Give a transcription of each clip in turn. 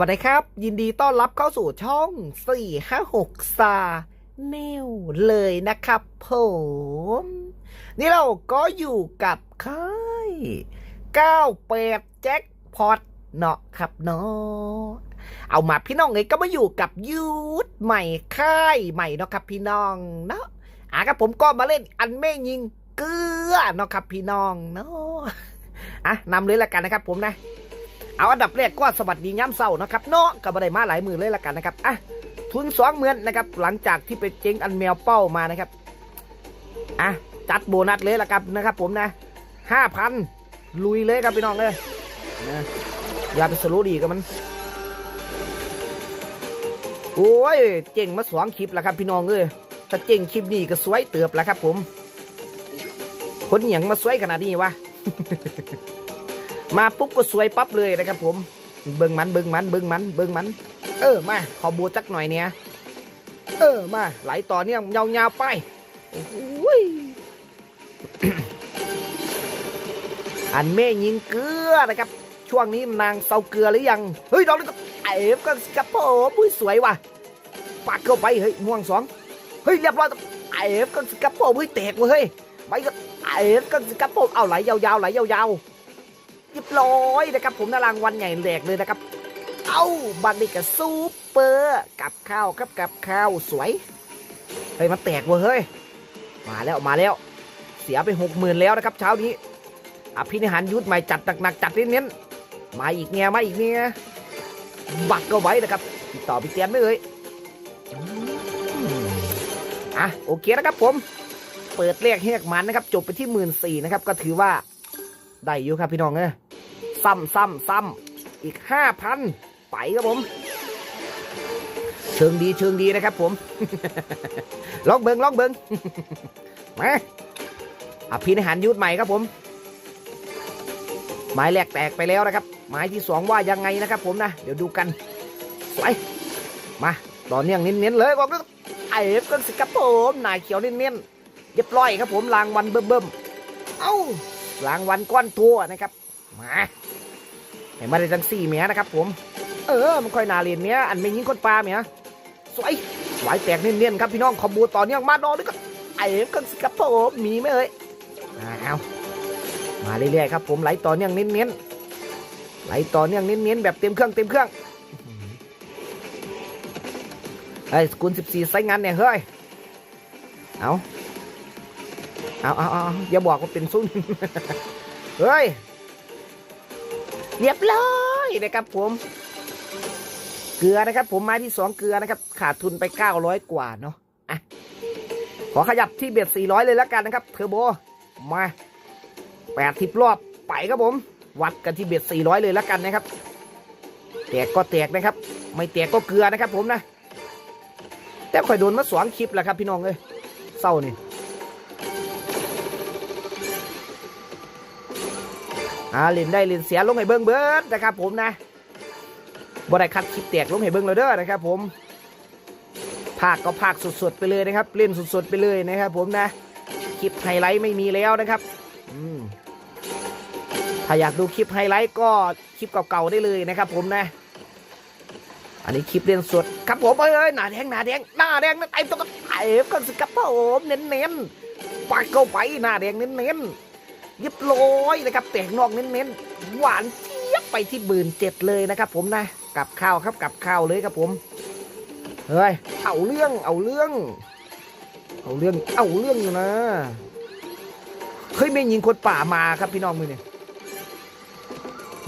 วัสดีครับ ยินดีต้อนรับเข้าสู่ช่อง 4 5 6ซาเนวเลยนะครับผม นี่เราก็อยู่กับค่าย98แจ็คพอตเนาะครับเนาะเอามาพี่น้องเลยก็มาอยู่กับยูทใหม่ค่ายใหม่เนาะครับพี่น้องเนาะอะครับผมก็มาเล่นอันแม่ยิงเกลือเนาะครับพี่น้องเนาะอะนำเลยละกันนะครับผมนะ เอาอันดับแรกก็สวัสดีย้ำเศร้านะครับเนาะก็บ่ได้มาหลายมือเลยละกันนะครับอะทุนสองหมื่นนะครับหลังจากที่ไปเจ๊งอันแมวเป้ามานะครับอะจัดโบนัสเลยละกันนะครับผมนะห้าพันลุยเลยครับพี่น้องเลยนะอย่าไปสโลดีกับมัน โอ้ยเจ๋งมาสองคลิปแล้วครับพี่น้องเอ้ยถ้าเจ๋งคลิปนี้ก็สวยเติบแล้วครับผม คนเหยียงมาสวยขนาดนี้วะ มาปุ๊บก็สวยปั๊บเลยนะครับผม เบิ่งมันเบิ่งมันเบิ่งมันเบิ่งมัน เออมาขอบูจักหน่อยเนี่ยเออมาไหลต่อเนื่องยาวๆไปโอ้ยอันแม่ยิงเกลือนะครับ ช่วงนี้นางเตาเกลือหรือยัง เฮ้ยดอกนี้ก็เอฟก็กระโปรงอุ้ยสวยว่ะปักเข้าไปเฮ้ยม่วงสองเฮ้ยเรียบร้อยเอฟก็กระโปรงเฮ้ยแตกเว้ยเฮ้ยไปก็เอฟก็กระโปรงเอาไหลยาวๆไหลยาวๆ เรียบร้อยนะครับ ผมนารางวัลใหญ่แหลกเลยนะครับ เอาบันนี้กับซูเปอร์กับข้าวครับกับข้าวสวยเฮ้ยมันแตกเว้ยเฮ้ยมาแล้วมาแล้ว เสียไปหกหมื่นแล้วนะครับเช้านี้อภินิหารยุทธใหม่จัดหนักๆจัดเน้นๆมาอีกเนี่ยมาอีกเนี่ยบักก็ไว้นะครับติดต่อพี่เตียนไม่เลยอะโอเคนะครับผม เปิดเลขเฮกมันนะครับ จบไปที่หมื่นสี่นะครับ ก็ถือว่า ได้อยู่ครับพี่น้องเอ้ย ซ้ำซ้ำซ้ำอีกห้าพันไปครับผม เชิงดีเชิงดีนะครับผมลองเบิงลองเบิงมาอภินิหารยุทธใหม่ครับผมไม้แรกแตกไปแล้วนะครับไม้ที่สองว่ายังไงนะครับผมนะ เดี๋ยวดูกันสวยมาต่อเนื่องเน้นๆเลยบอกเลยไอ้เอฟกันสิครับผมนายเขียวเน้นๆเรียบร้อยครับผมรางวัลเบิ่มๆเอ้ารางวัลก้อนตัวนะครับ มา เห็นมาได้ทั้งสี่เมียนะครับผม เออ มันค่อยนาเรียนเมียอันไม่ยิงคนปลาเมียสวยหวายแตกเนียนๆครับพี่น้องขอมบูต่อเนื่องมาดอด้วยก็ไอ้กันสิครับผมมีไหมเอ่ยอ้าวมาเรื่อยๆครับผมไหลต่อเนื่องเน้นๆไหลต่อเนื่องเน้นๆแบบเต็มเครื่องเต็มเครื่องไอ้สกุลสิบสี่ไซส์งานเนี่ยเฮ้ยเอาเอาเอาเอาอย่าบอกว่าเป็นซุ่มเฮ้ย เรียบร้อยนะครับผม เกลือนะครับ ผมไม้ที่สองเกลือนะครับ ขาดทุนไปเก้าร้อยกว่าเนาะอะขอขยับที่เบียดสี่ร้อยเลยแล้วกันนะครับเทอร์โบมาแปดสิบรอบไปครับผม วัดกันที่เบียดสี่ร้อยเลยแล้วกันนะครับแตกก็แตกนะครับ ไม่แตกก็เกลือนะครับ ผมนะแต่ข่อยโดนมาสองคลิปแล้วครับ พี่น้องเอ้ยเศร้านี่ อ่าเล่นได้เล่นเสียลงให้เบิ้งเบิร์ดนะครับผมนะบ่ได้คัดคลิปแตกลงให้เบิ้งเลยเด้อนะครับผมภาคก็ภาคสดๆไปเลยนะครับ เล่นสดๆไปเลยนะครับ ผมนะคลิปไฮไลท์ไม่มีแล้วนะครับถ้าอยากดูคลิปไฮไลท์ก็คลิปเก่าๆได้เลยนะครับ ผมนะ อันนี้คลิปเล่นสดครับผมเอ้ยเอ้ยหนาแดงหนาแดงหน้าแดงนั่นไอ้ตัวก็ไอ้ก็สิครับผมเน้นๆปักเข้าไปหน้าแดงเน้นๆ เรียบร้อยนะครับแตกนอกเน้นๆ หวานเจี๊ยบไปที่บืนเจ็ดเลยนะครับ ผมนะกับข้าวครับกับข้าวเลยครับผมเฮ้ยเอาเรื่องเอาเรื่อง เอาเรื่องเอาเรื่องอยู่นะเฮ้ยไม่ยิงคนป่ามาครับพี่น้องมือเนี่ย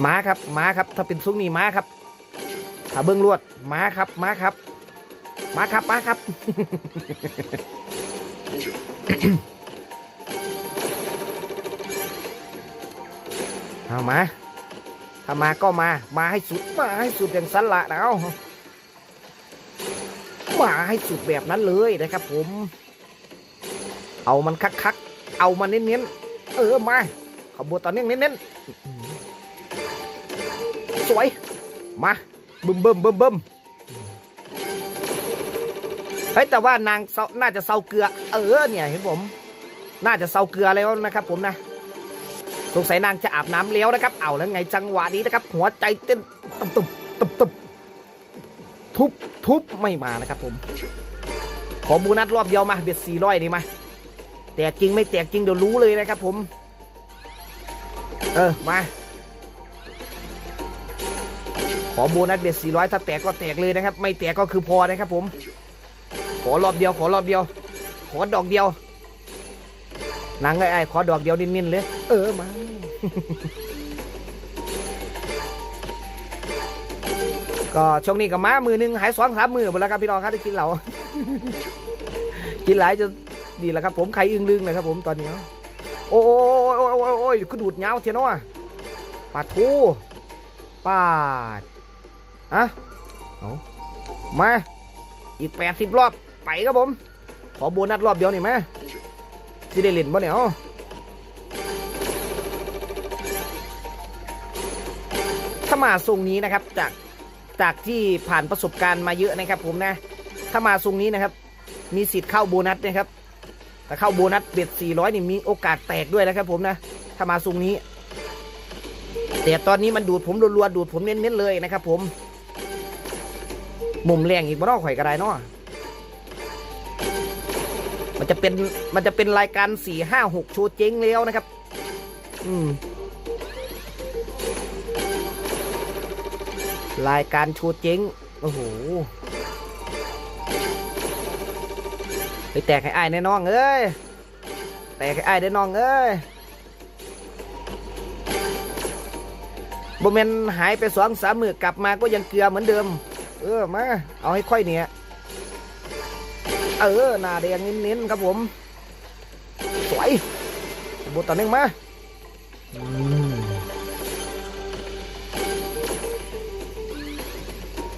ม้าครับม้าครับ ถ้าเป็นซุ้งนี่ม้าครับถ้าเบิ้งลวดม้าครับม้าครับม้าครับม้าครับ เอามาถ้ามาก็มา มาให้สุด มาให้สุดอย่างสันละนะเอามาให้สุดแบบนั้นเลยนะครับผม เอามันคักๆ เอามันเน้นๆ เออมาขบวนตอเนื่องเน้นๆ สวย มาบึมบึมบึมบึมเฮ้ยแต่ว่านางเซาน่าจะเซาเกลือ เออเนี่ยเห็นผม น่าจะเซาเกลือแล้วนะครับผมนะ สงสัยนางจะอาบน้ำแล้วนะครับ เอาแล้วไงจังหวะนี้นะครับ หัวใจเต้นตุบตุบตุบตุบทุบทุบไม่มานะครับผม ขอโบูนัสรอบเดียวมาเบ็ดสี่ร้อยนี่มาแตกจริงไม่แตกจริงเดี๋ยวรู้เลยนะครับผม เออมา ขอโบนัสเบ็ดสี่ร้อยถ้าแตกก็แตกเลยนะครับ ไม่แตกก็คือพอนะครับผม ขอรอบเดียวขอรอบเดียว ขอดอกเดียว หนังไอ้ไอ้ขอดอกเดียวนิ่นๆเลย เออมาก็ช่วงนี้ก็มามือหนึงหายสองสามมือหมดแล้วครับพี่น้องครับที่กินเหล่ากินหลายจะดีแล้วครับ ผมไข่อึ้งลึงเลยครับ ผมตอนนี้โอ้ยโอ้ยโอ้ยโอ้ยคือดูดเงาเทียนเนาะปาดทูปาดอะเอามาอีกแปดสิบรอบไปครับผม ขอโบนัสรอบเดียวหนี่ไหม ที่ได้เล่นบ่เนี่ยถ้ามาทรงนี้นะครับจากจากที่ผ่านประสบการณ์มาเยอะนะครับ ผมนะ ถ้ามาทรงนี้นะครับ มีสิทธิ์เข้าโบนัสนะครับแต่เข้าโบนัสเบ็ด400นี่มีโอกาสแตกด้วยนะครับ ผมนะ ถ้ามาทรงนี้ แต่ตอนนี้มันดูดผมรัวๆดูดผมเน้นๆเลยนะครับ ผม มุมแรงอีกบ่นอกข่อยกระไดเนาะ มันจะเป็นมันจะเป็นรายการ4 5 6โชว์เจ๊งแล้วนะครับ อืม รายการโชว์เจ๊งโอ้โหไปแตกให้อ้ายแน่น้องเอ้ยแตกให้อ้ายได้น้องเอ้ยบ่แมนหายไปสองสามมือกลับมาก็ยังเกลือเหมือนเดิม เออมาเอาให้ค่อยเนี่ย เออหน้าแดงเน้นๆครับผมสวยบทต่อหนึ่งมาม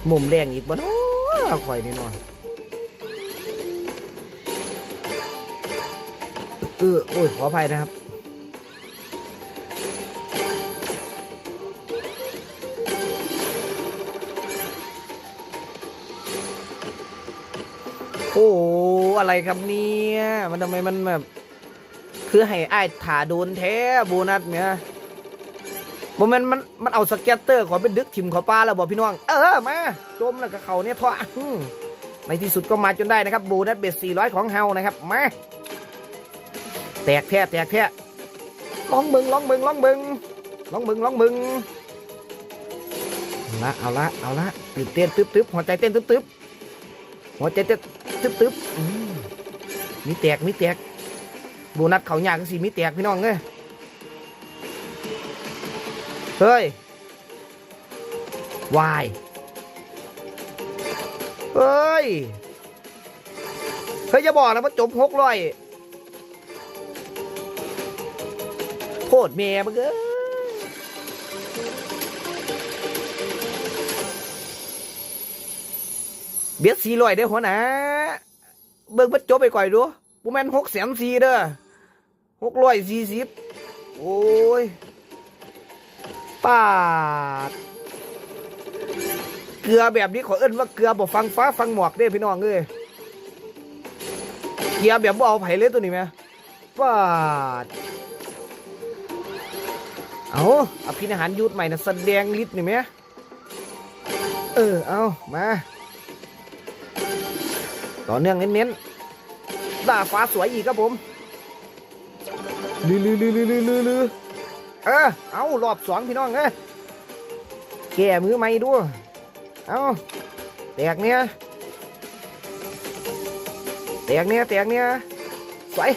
มุมแดงอีกบ่เนาะข่อยนี่นอนเออโอ้ยขออภัยนะครับ อ้โหอะไรครับเนี่ยมันทำไมมันแบบ คือให้อ้ายถ่าโดนแท้โบนัสเนี่ยโมเมนมันมันเอาสเก็ตเตอร์ขอไปดึกถิ่มขอปลาแล้วบอกพี่น้อง เออมาจมแล้วกับเขาเนี่ยทว่าในที่สุดก็มาจนได้นะครับโบนัสเบ็ด400 ของเฮานะครับมาแตกแท้แตกแท้ลองมึงลองมึงลองมึงลองมึงลองมึงเอาละเอาละเอาละตื่นเต้นตึ๊บตึ๊บหัวใจเต้นตึ๊บตึ๊บหัวใจเต้น ตึ๊บตึ๊บมีแตกมีแตกโบนัสเขาหยากสิมีแตกพี่น้องเอ้ยเฮ้ยวายเฮ้ยเฮ้ยจะบอกนะว่าจบหกร้อยโคตรเมียมึงเอ้เบียดสี่ร้อยเด้หัวหนา เบิ่งมันจบไปก่อยดูปูแมนหกแสนสี่เด้อหกร้อยสี่สิบโอ้ยปาด เกลือแบบนี้ขอเอิ้นว่าเกลือบ่ฟังฟ้าฟังหมอกเด้พี่น้องเอ้ยเกลือแบบบ่เอาไผเลยตัวนี้ไหมปาด เอาอภินิหารยุทธใหม่นะแสดงฤทธิ์นี่ไหมเออ เอามา ต่อเนื่องเน้นๆด่าฟ้าสวยอีกครับผมลือลือลือลือลือลือลือเออเอารอบสองพี่น้องเอ้ยแก่มือใหม่ดูเอาแตกเนี่ยแตกเนี่ยแตกเนี่ยสวย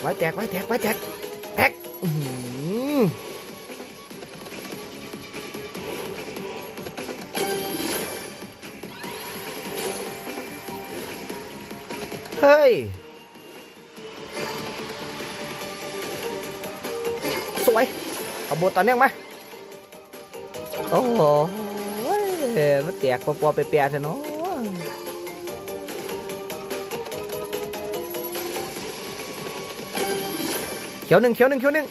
ไว้แตกไว้แตกไว้แตกแตก ฮ้ย สวย เอาบต่อเนื่องมาโอ้โหมันแตกปอๆไปแปรๆเถอะเนาะเขียวหนึ่งเขียวหนึ่งเขียวหนึ่ง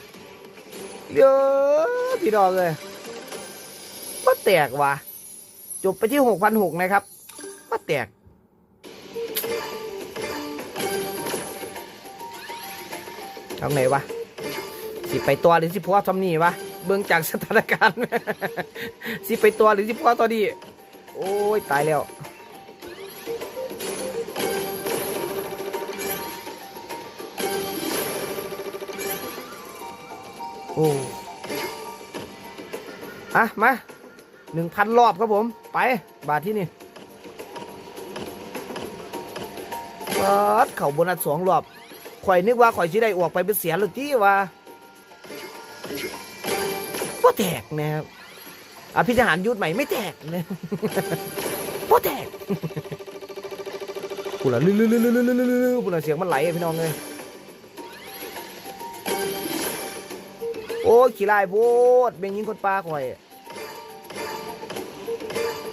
เยอะพี่ดอกเลยมาแตกว่ะจบไปที่หกพันหกนะครับมาแตก ช่องไหนวะสิไปตัวหรือสิพัวทำนี่วะเบื้องจากสถานการณ์ สิไปตัวหรือสิพัวตัวดีโอ้ยตายแล้วโอ้อะมาหนึ่งพันรอบครับผม ไป บาทที่นี่เปิดเข่าบนอัดสองรอบ ข่อยนึกว่าข่อยชิได้ออกไปเป็นเสียหรือจี้ว่าพ่อแตกนะครับอภิธหารยุทธใหม่ไม่แตกนะพ่อแตกกูละลื้อลื้อลื้อลื้อลื้อลื้อลื้อกูละเสียงมันไหลพี่น้องเลยโอ้ขี้ลายโพดแม่งยิงคนปลาข่อย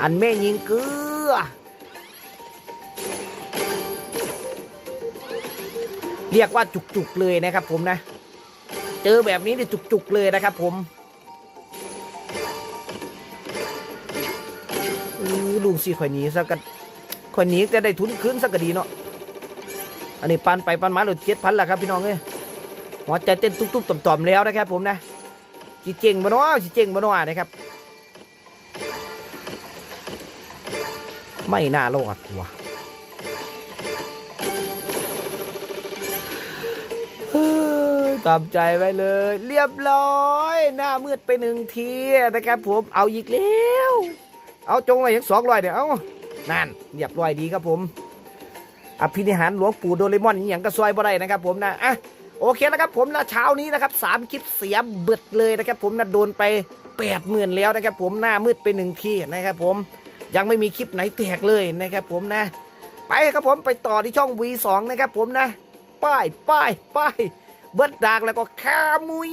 อันแม่ยิงเกลือ เรียกว่าจุกๆเลยนะครับ ผมนะ เจอแบบนี้เนี่ยจุกๆเลยนะครับ ผมลุงสิข่อยหนีซะกันข่อยหนีจะได้ทุนคืนสักกดีเนาะอันนี้ปันไปปันมาหลุดเจ็ดพันล้วครับพี่น้องเอ้ยหัวใจเต้นตุ๊บๆต่อมๆแล้วนะครับ ผมนะจีเจงบ่เนาะจีเจงบ่เนาะนะครับ ไม่น่ารอดว่ะ ตามใจไว้เลย เรียบร้อย หน้ามืดไปหนึ่งทีนะครับผมเอาอีกแล้วเอาจงไว้ยังสองร้อยเดี๋ยวเอานั่นเรียบร้อยดีครับผมอภินิหารหลวงปู่โดเรมอนอย่างก็ซอยบ่ได้นะครับ ผมนะอะโอเคนะครับผมนะเช้านี้นะครับสามคลิปเสียเบิดเลยนะครับ ผมนะโดนไปแปดหมื่นแล้วนะครับ ผมหน้ามืดไปหนึ่งทีนะครับ ผมยังไม่มีคลิปไหนแตกเลยนะครับ ผมนะ ไปครับผมไปต่อที่ช่อง V2 นะครับ ผมนะ ป้ายป้ายป้ายเบิดดากแล้วก็คามุย